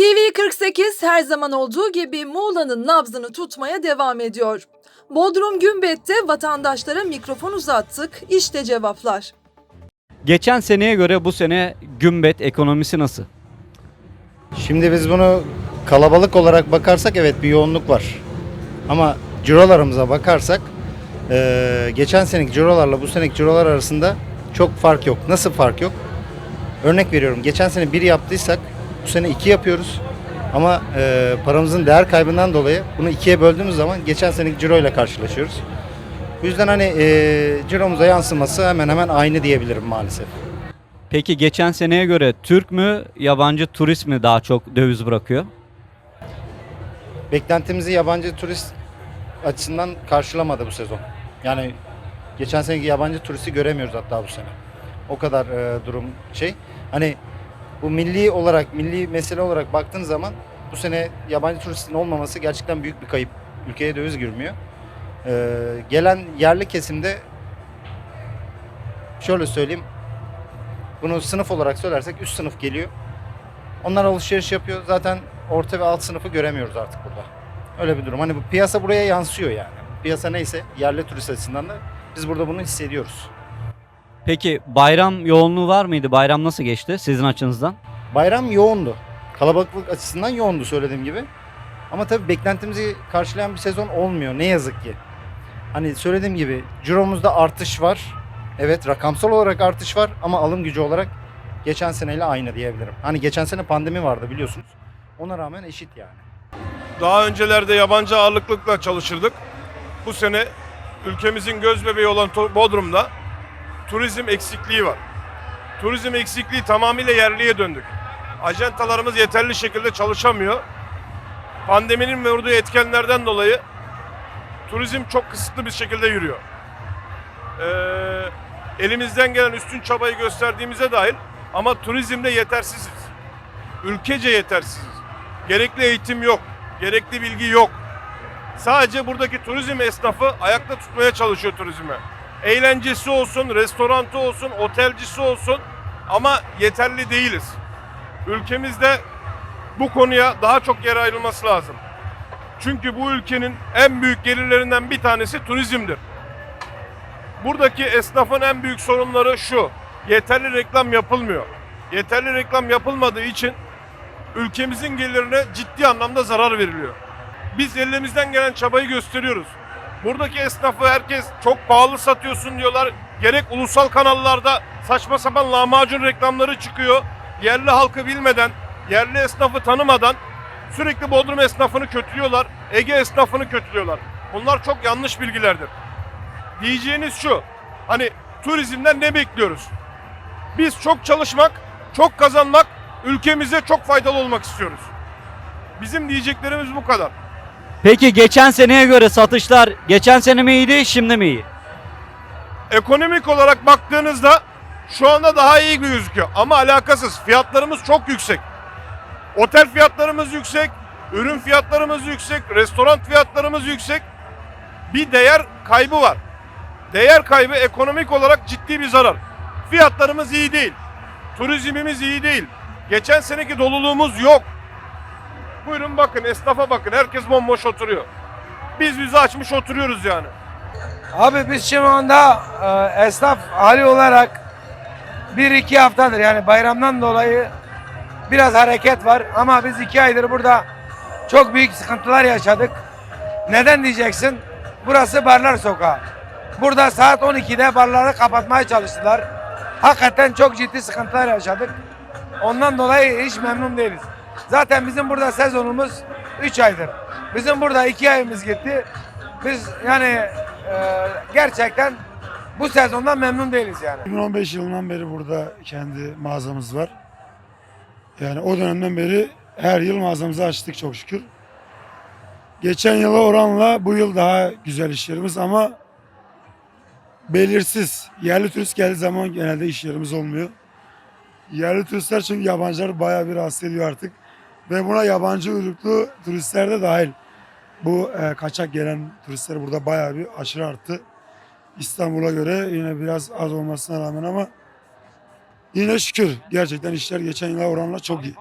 TV48 her zaman olduğu gibi Muğla'nın nabzını tutmaya devam ediyor. Bodrum Gümbet'te vatandaşlara mikrofon uzattık, işte cevaplar. Geçen seneye göre bu sene gümbet ekonomisi nasıl? Şimdi biz bunu kalabalık olarak bakarsak evet bir yoğunluk var. Ama cirolarımıza bakarsak eee, geçen seneki cirolarla bu seneki cirolar arasında çok fark yok. Nasıl fark yok? Örnek veriyorum. Geçen sene bir yaptıysak bu sene iki yapıyoruz. Ama eee, paramızın değer kaybından dolayı bunu ikiye böldüğümüz zaman geçen seneki ciroyla karşılaşıyoruz. Bu yüzden hani eee ciromuza yansıması hemen hemen aynı diyebilirim maalesef. Peki geçen seneye göre Türk mü, yabancı turist mi daha çok döviz bırakıyor? beklentimizi yabancı turist açısından karşılamadı bu sezon. Yani geçen seneki yabancı turisti göremiyoruz hatta bu sene. O kadar e, durum şey. Hani bu milli olarak, milli mesele olarak baktığın zaman bu sene yabancı turistin olmaması gerçekten büyük bir kayıp. Ülkeye döviz girmiyor. E, gelen yerli kesimde şöyle söyleyeyim. Bunu sınıf olarak söylersek üst sınıf geliyor. Onlar alışveriş yapıyor. Zaten orta ve alt sınıfı göremiyoruz artık burada. Öyle bir durum. Hani bu piyasa buraya yansıyor yani. Piyasa neyse yerli turist açısından da biz burada bunu hissediyoruz. Peki bayram yoğunluğu var mıydı? Bayram nasıl geçti sizin açınızdan? Bayram yoğundu. Kalabalıklık açısından yoğundu söylediğim gibi. Ama tabii beklentimizi karşılayan bir sezon olmuyor ne yazık ki. Hani söylediğim gibi ciromuzda artış var. Evet rakamsal olarak artış var ama alım gücü olarak geçen seneyle aynı diyebilirim. Hani geçen sene pandemi vardı biliyorsunuz. Ona rağmen eşit yani. Daha öncelerde yabancı ağırlıklıkla çalışırdık. Bu sene ülkemizin göz bebeği olan Bodrum'da turizm eksikliği var. Turizm eksikliği tamamıyla yerliye döndük. Ajantalarımız yeterli şekilde çalışamıyor. Pandeminin vurduğu etkenlerden dolayı turizm çok kısıtlı bir şekilde yürüyor. Ee, elimizden gelen üstün çabayı gösterdiğimize dahil ama turizmde yetersiziz. Ülkece yetersiziz. Gerekli eğitim yok. Gerekli bilgi yok. Sadece buradaki turizm esnafı ayakta tutmaya çalışıyor turizme. Eğlencesi olsun, restorantı olsun, otelcisi olsun ama yeterli değiliz. Ülkemizde bu konuya daha çok yer ayrılması lazım. Çünkü bu ülkenin en büyük gelirlerinden bir tanesi turizmdir. Buradaki esnafın en büyük sorunları şu. Yeterli reklam yapılmıyor. Yeterli reklam yapılmadığı için ülkemizin gelirine ciddi anlamda zarar veriliyor. Biz elimizden gelen çabayı gösteriyoruz. Buradaki esnafı herkes çok pahalı satıyorsun diyorlar. Gerek ulusal kanallarda saçma sapan lahmacun reklamları çıkıyor. Yerli halkı bilmeden, yerli esnafı tanımadan sürekli Bodrum esnafını kötülüyorlar. Ege esnafını kötülüyorlar. Bunlar çok yanlış bilgilerdir. Diyeceğiniz şu. Hani turizmden ne bekliyoruz? Biz çok çalışmak, çok kazanmak, ülkemize çok faydalı olmak istiyoruz. Bizim diyeceklerimiz bu kadar. Peki geçen seneye göre satışlar geçen sene mi iyiydi, şimdi mi iyi? Ekonomik olarak baktığınızda şu anda daha iyi gözüküyor ama alakasız. Fiyatlarımız çok yüksek. Otel fiyatlarımız yüksek, ürün fiyatlarımız yüksek, restoran fiyatlarımız yüksek. Bir değer kaybı var. Değer kaybı ekonomik olarak ciddi bir zarar. Fiyatlarımız iyi değil. Turizmimiz iyi değil. Geçen seneki doluluğumuz yok. Buyurun bakın esnafa bakın. Herkes bomboş oturuyor. Biz bizi açmış oturuyoruz yani. Abi biz şu anda e, esnaf hali olarak bir iki haftadır yani bayramdan dolayı biraz hareket var ama biz iki aydır burada çok büyük sıkıntılar yaşadık. Neden diyeceksin? Burası Barlar Sokağı. Burada saat 12'de barları kapatmaya çalıştılar. Hakikaten çok ciddi sıkıntılar yaşadık. Ondan dolayı hiç memnun değiliz. Zaten bizim burada sezonumuz 3 aydır. Bizim burada 2 ayımız gitti. Biz yani e, gerçekten bu sezondan memnun değiliz yani. 2015 yılından beri burada kendi mağazamız var. Yani o dönemden beri her yıl mağazamızı açtık çok şükür. Geçen yıla oranla bu yıl daha güzel işlerimiz ama belirsiz. Yerli turist geldiği zaman genelde iş yerimiz olmuyor. Yerli turistler çünkü yabancılar bayağı bir rahatsız ediyor artık. Ve buna yabancı uyruklu turistler de dahil. Bu e, kaçak gelen turistler burada bayağı bir aşırı arttı. İstanbul'a göre yine biraz az olmasına rağmen ama yine şükür gerçekten işler geçen yıla oranla çok iyi.